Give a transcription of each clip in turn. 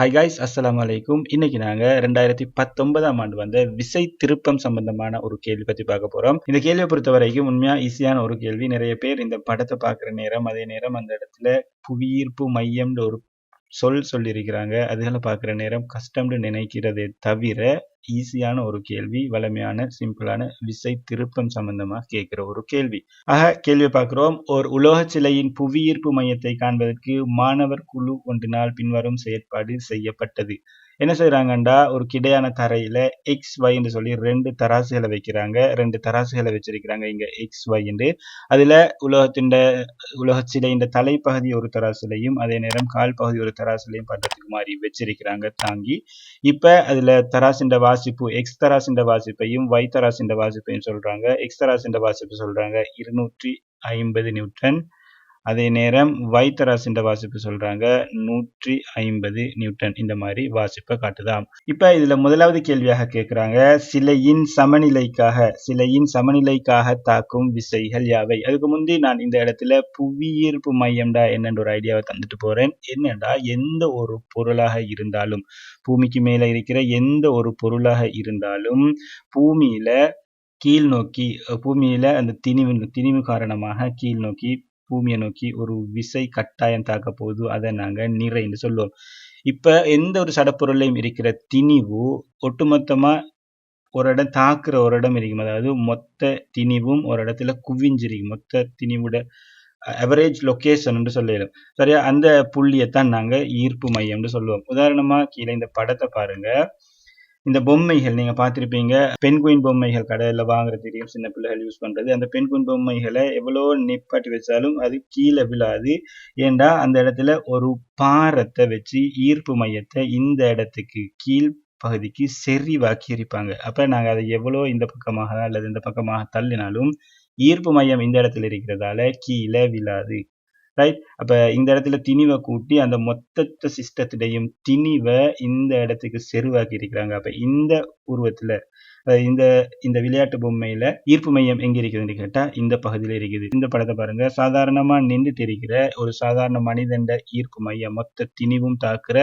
High guys அஸ்லாம் அலைக்கும் இன்னைக்கு நாங்க ரெண்டாயிரத்தி பத்தொன்பதாம் ஆண்டு வந்த விசை திருப்பம் சம்பந்தமான ஒரு கேள்வி பத்தி பார்க்க போறோம். இந்த கேள்வியை பொறுத்த வரைக்கும் உண்மையா ஈஸியான ஒரு கேள்வி. நிறைய பேர் இந்த படத்தை பார்க்குற நேரம் அதே நேரம் அந்த இடத்துல புவியீர்ப்பு மையம்னு ஒரு சொல் சொல்லியிருக்கிறாங்க. அதுகளை பார்க்குற நேரம் கஷ்டம்னு நினைக்கிறதே தவிர ஈஸியான ஒரு கேள்வி வளமையான சிம்பிளான விசை திருப்பம் சம்பந்தமாக கேட்கிற ஒரு கேள்வி. ஆக கேள்வியை பார்க்கிறோம். ஒரு உலோக சிலையின் புவியீர்ப்பு மையத்தை காண்பதற்கு மாணவர் குழு ஒன்றினால் பின்வரும் செயற்பாடு செய்யப்பட்டது. என்ன செய்யறாங்கண்டா ஒரு கிடையான தரையில எக்ஸ் ஒய்ன்னு சொல்லி ரெண்டு தராசுகளை வைக்கிறாங்க. ரெண்டு தராசுகளை வச்சிருக்கிறாங்க இங்க எக்ஸ் ஒய்ன்னு அதுல உலகத்தின் உலக சிலையின் தலைப்பகுதி ஒரு தராசுலையும் அதே நேரம் கால் பகுதி ஒரு தராசுலையும் பண்றதுக்கு மாதிரி வச்சிருக்கிறாங்க தாங்கி. இப்ப அதுல தராசின் வாசிப்பு எக்ஸ்தராசின்ற வாசிப்பையும் ஒய் வாசிப்பையும் சொல்றாங்க. எக்ஸ்தராசின்ற வாசிப்பு சொல்றாங்க. இருநூற்றி ஐம்பது நியூட்டன். அதே நேரம் வைத்தராசின் வாசிப்பு சொல்றாங்க. நூற்றி ஐம்பது நியூட்டன். இந்த மாதிரி வாசிப்பை காட்டுதாம். இப்ப இதுல முதலாவது கேள்வியாக கேட்கிறாங்க சிலையின் சமநிலைக்காக சிலையின் சமநிலைக்காக தாக்கும் விசைகள் யாவை? அதுக்கு முந்தி நான் இந்த இடத்துல புவியீர்ப்பு மையம்டா என்னென்ற ஒரு ஐடியாவை தந்துட்டு போறேன். என்னடா எந்த ஒரு பொருளாக இருந்தாலும் பூமிக்கு மேல இருக்கிற எந்த ஒரு பொருளாக இருந்தாலும் பூமியில கீழ் நோக்கி பூமியில அந்த திணிவு திணிவு காரணமாக கீழ் நோக்கி பூமியை நோக்கி ஒரு விசை கட்டாயம் தாக்க போகுது அதை நாங்கள் நிறைன்னு சொல்லுவோம். இப்போ எந்த ஒரு சடப்பொருளையும் இருக்கிற திணிவு ஒட்டுமொத்தமா ஒரு இடம் தாக்குற ஒரு இடம் இருக்கும் அதாவது மொத்த திணிவும் ஒரு இடத்துல குவிஞ்சிருக்கும். மொத்த திணிவுட அவரேஜ் லொக்கேஷன் சொல்லிடும் சரியா? அந்த புள்ளியைத்தான் நாங்கள் ஈர்ப்பு மையம்னு சொல்லுவோம். உதாரணமா கீழே இந்த படத்தை பாருங்க. இந்த பொம்மைகள் நீங்க பார்த்திருப்பீங்க. பெண்குயின் பொம்மைகள் கடையில் வாங்குற தெரியும். சின்ன பிள்ளைகள் யூஸ் பண்றது. அந்த பெண்குயின் பொம்மைகளை எவ்வளோ நிப்பாட்டி வச்சாலும் அது கீழே விழாது. ஏண்டா? அந்த இடத்துல ஒரு பாரத்தை வச்சு ஈர்ப்பு மையத்தை இந்த இடத்துக்கு கீழ் பகுதிக்கு செறிவாக்கி இருப்பாங்க அப்ப நாங்க அதை எவ்வளோ இந்த பக்கமாக அல்லது இந்த பக்கமாக தள்ளினாலும் ஈர்ப்பு மையம் இந்த இடத்துல இருக்கிறதால கீழே விழாது. ரைட் அப்போ இந்த இடத்துல திணிவை கூட்டி அந்த மொத்த சிஸ்டத்திலையும் திணிவை இந்த இடத்துக்கு செருவாக்கி இருக்கிறாங்க அப்போ இந்த உருவத்தில் இந்த இந்த விளையாட்டு பொம்மையில ஈர்ப்பு மையம் எங்க இருக்குதுன்னு கேட்டா இந்த பகுதியில இருக்குது. இந்த படத்தை பாருங்க. சாதாரணமா நின்று தெரிகிற ஒரு சாதாரண மனிதண்ட ஈர்ப்பு மையம் மொத்த திணிவும் தாக்குற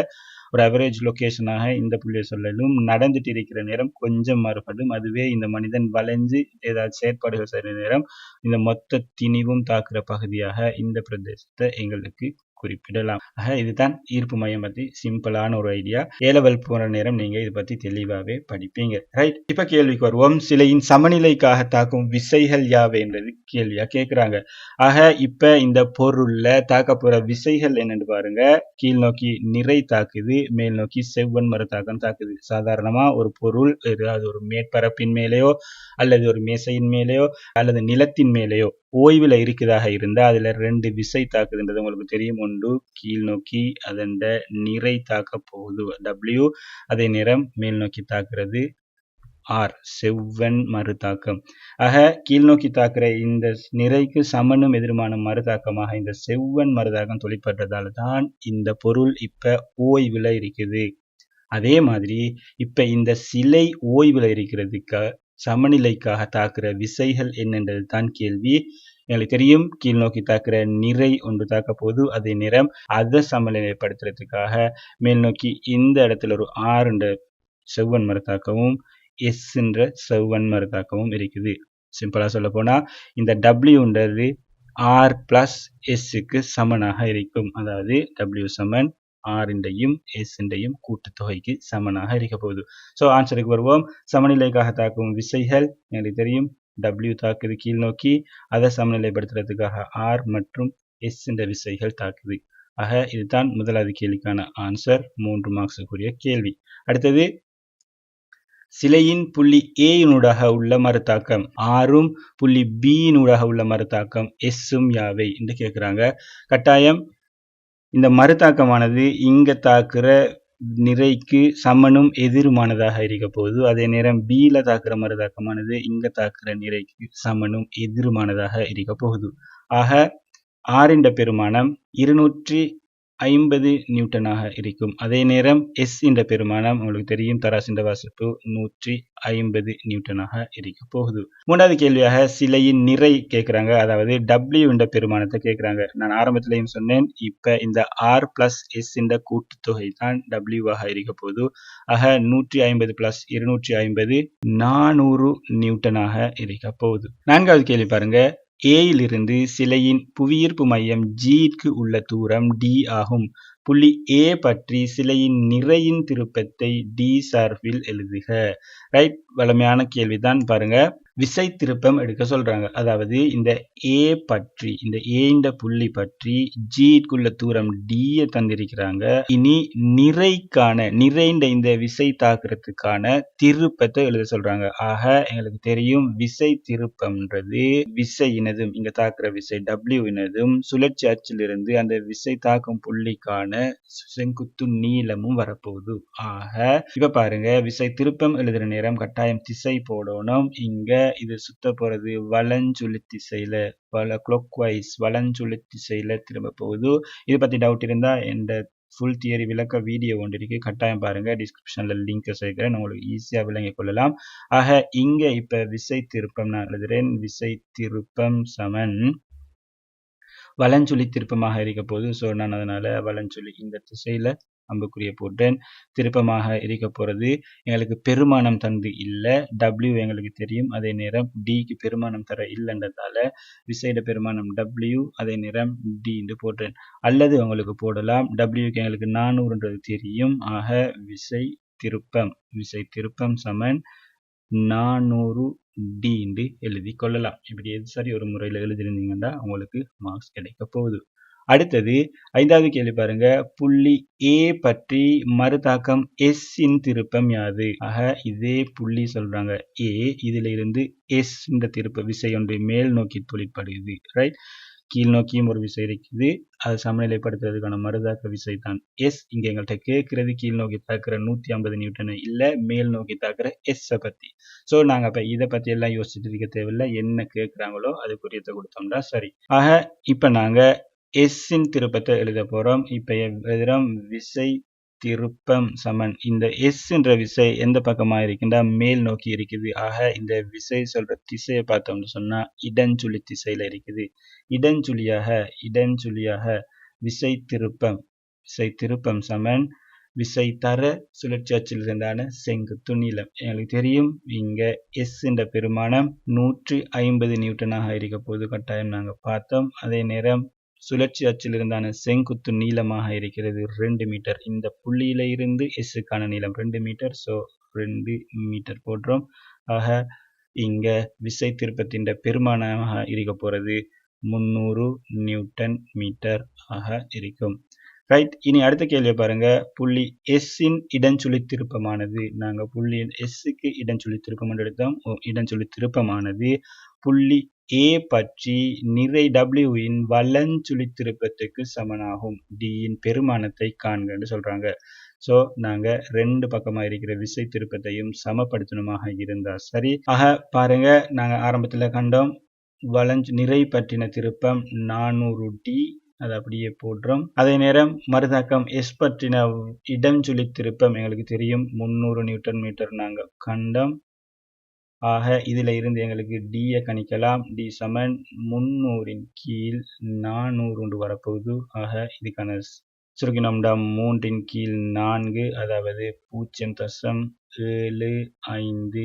ஒரு அவரேஜ் லொக்கேஷனாக இந்த புள்ளியை சொல்லலும் நடந்துட்டு இருக்கிற நேரம் கொஞ்சம் மாறுபடும். அதுவே இந்த மனிதன் வளைஞ்சு ஏதாவது செயற்பாடுகள் செய்கிற நேரம் இந்த மொத்த திணிவும் தாக்குற பகுதியாக இந்த பிரதேசத்தை எங்களுக்கு குறிப்பிடலாம். ஆக இதுதான் ஈர்ப்பு மையம் பற்றி சிம்பிளான ஒரு ஐடியா. ஏலவல் போன நேரம் நீங்கள் இதை பற்றி தெளிவாகவே படிப்பீங்க. ரைட் இப்போ கேள்விக்கு வருவோம். சிலையின் சமநிலைக்காக தாக்கும் விசைகள் யாவை என்றது கேள்வியாக கேட்குறாங்க ஆக இப்போ இந்த பொருளில் தாக்க விசைகள் என்னன்னு பாருங்க. கீழ் நோக்கி நிறை தாக்குது மேல் நோக்கி செவ்வன் மர தாக்கம் தாக்குது. சாதாரணமாக ஒரு பொருள் ஏதாவது ஒரு மேற்பரப்பின் மேலேயோ அல்லது ஒரு மேசையின் மேலேயோ அல்லது நிலத்தின் மேலேயோ ஓய்வில் இருக்கிறதாக இருந்தால் அதில் ரெண்டு விசை தாக்குதுன்றது உங்களுக்கு தெரியும். ஒன்று கீழ் நோக்கி அதன் நிறை தாக்க போகுது. டபிள்யூ அதே நேரம் மேல் நோக்கி தாக்குறது. ஆர் செவ்வன் மறுதாக்கம். ஆக கீழ் நோக்கி தாக்குற இந்த நிறைக்கு சமனும் எதிர்மான மறுதாக்கமாக இந்த செவ்வன் மறுதாக்கம் தொழிற்பட்டதால் தான் இந்த பொருள் இப்ப ஓய்வில் இருக்குது. அதே மாதிரி இப்ப இந்த சிலை ஓய்வில் இருக்கிறதுக்கு சமநிலைக்காக தாக்குற விசைகள் என்னன்றது தான் கேள்வி. எங்களுக்கு தெரியும். கீழ் நோக்கி தாக்குற நிறை ஒன்று தாக்க போது அதே நேரம் அதை சமநிலைப்படுத்துறதுக்காக மேல் நோக்கி இந்த இடத்துல ஒரு ஆறுன்ற செவ்வன் மரத்தாக்கவும் எஸ்ன்ற செவ்வன் மரத்தாக்கவும் இருக்குது. சிம்பிளா சொல்ல போனா இந்த டபிள்யூன்றது ஆர் பிளஸ் எஸ்ஸுக்கு சமனாக இருக்கும். அதாவது டபிள்யூ சமன் ஆறிண்டையும் எஸ்ஸிண்டையும் கூட்டுத்தொகைக்கு சமனாக இருக்க போகுது. ஸோ ஆன்சருக்கு வருவோம். சமநிலைக்காக தாக்கும் விசைகள் எனக்கு தெரியும். டபிள்யூ தாக்குது கீழ் நோக்கி அதை சமநிலைப்படுத்துறதுக்காக ஆர் மற்றும் எஸ் என்ற விசைகள் தாக்குது. ஆக இதுதான் முதலாவது கேள்விக்கான ஆன்சர் மூன்று மார்க்ஸுக்குரிய கேள்வி. அடுத்தது சிலையின் புள்ளி ஏயினூடாக உள்ள மறுத்தாக்கம். ஆறும் புள்ளி பியினூடாக உள்ள மறுத்தாக்கம். எஸ்ஸும் யாவை? என்று கேட்குறாங்க. கட்டாயம் இந்த மறுத்தாக்கமானது இங்கே தாக்குற நிறைக்கு சமனும் எதிருமானதாக இருக்க போகுது. அதே நேரம் பியில தாக்குற மறுதாக்கமானது இங்க தாக்குற நிறைக்கு சமனும் எதிருமானதாக இருக்க போகுது. ஆக ஆறிண்ட பெருமானம் இருநூற்றி ஐம்பது நியூட்டனாக இருக்கும். அதே நேரம் எஸ் என்ற பெருமானம் உங்களுக்கு தெரியும். தராசின்ற வாசிப்பு நூற்றி ஐம்பது நியூட்டனாக இருக்க போகுது. மூன்றாவது கேள்வியாக சிலையின் நிறை கேட்குறாங்க. அதாவது டபிள்யூ என்ற பெருமானத்தை கேட்குறாங்க. நான் ஆரம்பத்திலையும் சொன்னேன். இப்போ இந்த ஆர் பிளஸ் எஸ் என்ற கூட்டுத்தொகை தான் டபிள்யூவாக இருக்க போகுது. ஆக நூற்றி ஐம்பது பிளஸ் இருநூற்றி ஐம்பது நானூறு நியூட்டனாக இருக்க போகுது. நான்காவது கேள்வி பாருங்க. ஏயிலிருந்து சிலையின் புவியீர்ப்பு மையம் ஜீக்கு உள்ள தூரம் டி ஆகும். புள்ளி ஏ பற்றி சிலையின் நிறையின் திருப்பத்தை டி சார்பில் எழுதுக. ரைட் வளமையான கேள்விதான் பாருங்க. விசை திருப்பம் எடுக்க சொல்றாங்க. அதாவது இந்த ஏ பற்றி இந்த ஏண்ட புள்ளி பற்றி ஜிக்குள்ள தூரம் டிய தந்திருக்கிறாங்க. இனி நிறைக்கான நிறைந்த இந்த விசை தாக்குறதுக்கான திருப்பத்தை எழுத சொல்றாங்க. ஆக எங்களுக்கு தெரியும் விசை திருப்பம்ன்றது விசை இனதும் இங்க தாக்குற விசை டபிள்யூ இனதும் சுழற்சி அச்சிலிருந்து அந்த விசை தாக்கும் புள்ளிக்கான செங்குத்து நீளமும் வரப்போகுது. ஆக இப்ப பாருங்க விசை திருப்பம் எழுதுற நேரம் கட்டாயம் திசை போடணும். இங்க இது சுத்த போறது வலஞ்சுழி திசையில் வல கிளாக் வைஸ் வலஞ்சுழி திசையில திரும்ப போகுது. இதை பத்தி டவுட் இருந்தா இந்த ஃபுல் தியரி விளக்க வீடியோ ஒன்று இருக்குது கட்டாயம் பாருங்க. டிஸ்கிரிப்ஷன்ல லிங்க் சேர்க்கிறேன். உங்களுக்கு ஈஸியா விளங்கிக் கொள்ளலாம். ஆக இங்க இப்போ விசை திருப்பம் நான் எழுதுகிறேன் விசை திருப்பம் சமன். வலஞ்சுழி திருப்பமாக இருக்க போது ஸோ நான் அதனால வலஞ்சுழி இந்த திசையில அம்புக்குரிய போட்டேன். திருப்பமாக இருக்க போகிறது எங்களுக்கு பெருமானம் தந்து இல்லை. டபிள்யூ எங்களுக்கு தெரியும். அதே நேரம் டிக்கு பெருமானம் தர இல்லைன்றதால விசைட பெருமானம் டபிள்யூ அதே நேரம் டி என்று போட்டேன். அல்லது உங்களுக்கு போடலாம். டபிள்யூக்கு எங்களுக்கு நானூறுன்றது தெரியும். ஆக விசை திருப்பம் விசை திருப்பம் சமன் நானூறு டி என்று எழுதி கொள்ளலாம். இப்படி எது சரி ஒரு முறையில் எழுதியிருந்தீங்கன்னா உங்களுக்கு மார்க்ஸ் கிடைக்க போகுது. அடுத்தது ஐந்தாவது கேள்வி பாருங்க. புள்ளி ஏ பற்றி மறுதாக்கம் எஸ் இன் திருப்பம் யாது? ஆக இதே புள்ளி சொல்றாங்க. ஏ இதுல இருந்து எஸ் இந்த திருப்ப விசை ஒன்றை மேல் நோக்கி தொழிற்படுகிறது ரைட் கீழ் நோக்கியும் ஒரு விசை இருக்குது. அதை சமநிலைப்படுத்துறதுக்கான மறுதாக்க விசை தான் எஸ் இங்க எங்கள்கிட்ட கேட்கறது கீழ் நோக்கி தாக்குற நூத்தி ஐம்பது நியூட்டனை இல்ல மேல் நோக்கி தாக்குற எஸ்ஸை பத்தி. சோ நாங்க அப்ப இதை பத்தி எல்லாம் யோசிச்சுட்டு இருக்க தேவையில்லை. என்ன கேட்கிறாங்களோ புரியத்தை கொடுத்தோம்னா சரி. ஆக இப்ப நாங்க எஸ்ஸின் திருப்பத்தை எழுத போகிறோம் இப்போ எழுதுகிறோம் விசை திருப்பம் சமன். இந்த எஸ் என்ற விசை எந்த பக்கமாக இருக்கின்றா மேல் நோக்கி இருக்குது. ஆக இந்த விசை சொல்ற திசையை பார்த்தோம்னு சொன்னால் இடஞ்சுழி திசையில் இருக்குது. இடஞ்சுழியாக இடஞ்சுழியாக விசை திருப்பம். விசை திருப்பம் சமன். விசை தர சுழற்சி அச்சில் இருந்தான செங்குத்து நீளம். எங்களுக்கு தெரியும் இங்கே எஸ் என்ற பெருமானம் நூற்றி ஐம்பது நியூட்டனாக இருக்க போது கட்டாயம் நாங்கள் பார்த்தோம். அதே நேரம் சுழற்சி அச்சில் இருந்தான செங்குத்து நீளமாக இருக்கிறது ரெண்டு மீட்டர். இந்த புள்ளியில இருந்து எஸ்ஸுக்கான நீளம் ரெண்டு மீட்டர். ஸோ ரெண்டு மீட்டர் போடுறோம். ஆக இங்கே விசை திருப்பத்தின் பெருமானமாக இருக்க போகிறது முந்நூறு நியூட்டன் மீட்டர் ஆக இருக்கும். ரைட் இனி அடுத்த கேள்வியை பாருங்க. புள்ளி எஸ்ஸின் இடஞ்சுழி திருப்பமானது. நாங்கள் புள்ளி எஸ்ஸுக்கு இடஞ்சுழி திருப்பம் எடுத்தோம். இடஞ்சுழி திருப்பமானது. புள்ளி ஏ பற்றி நிறை டபிள்யூவின் வலஞ்சுழி திருப்பத்துக்கு சமனாகும். டியின் பெருமானத்தை காண்கன்னு சொல்கிறாங்க ஸோ நாங்கள் ரெண்டு பக்கமாக இருக்கிற விசை திருப்பத்தையும் சமப்படுத்தணுமாக இருந்தால் சரி. ஆக பாருங்க நாங்கள் ஆரம்பத்தில் கண்டோம். வளஞ்சு நிறை பற்றின திருப்பம் நானூறு டி அது அப்படியே போடுறோம். அதே நேரம் மருதாக்கம் எஸ் பற்றின இடஞ்சுழி திருப்பம் எங்களுக்கு தெரியும். முந்நூறு நியூட்டன் மீட்டர் நாங்கள் கண்டோம். ஆக இதில் இருந்து எங்களுக்கு டியை கணிக்கலாம். டி சமன் முந்நூறின் கீழ் நானூறு வரப்போகுது. ஆக இதுக்கான சுருக்கினோம்டா மூன்றின் கீழ் நான்கு அதாவது பூஜ்ஜியம் தசம் ஏழு ஐந்து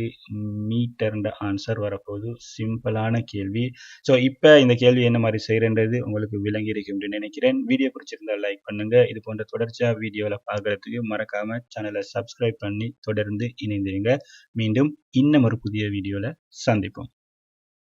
மீட்டர்ன்ற ஆன்சர் வரப்போகுது. சிம்பிளான கேள்வி. ஸோ இப்போ இந்த கேள்வி என்ன மாதிரி செய்கிறன்றது உங்களுக்கு விளங்கி இருக்கும்னு நினைக்கிறேன். வீடியோ பிடிச்சிருந்தா லைக் பண்ணுங்க. இது போன்ற தொடர்ச்சியாக வீடியோவில் பார்க்குறதுக்கு மறக்காம சேனலை சப்ஸ்கிரைப் பண்ணி தொடர்ந்து இணைந்திருங்க. மீண்டும் இன்னும் ஒரு புதிய வீடியோவில் சந்திப்போம்.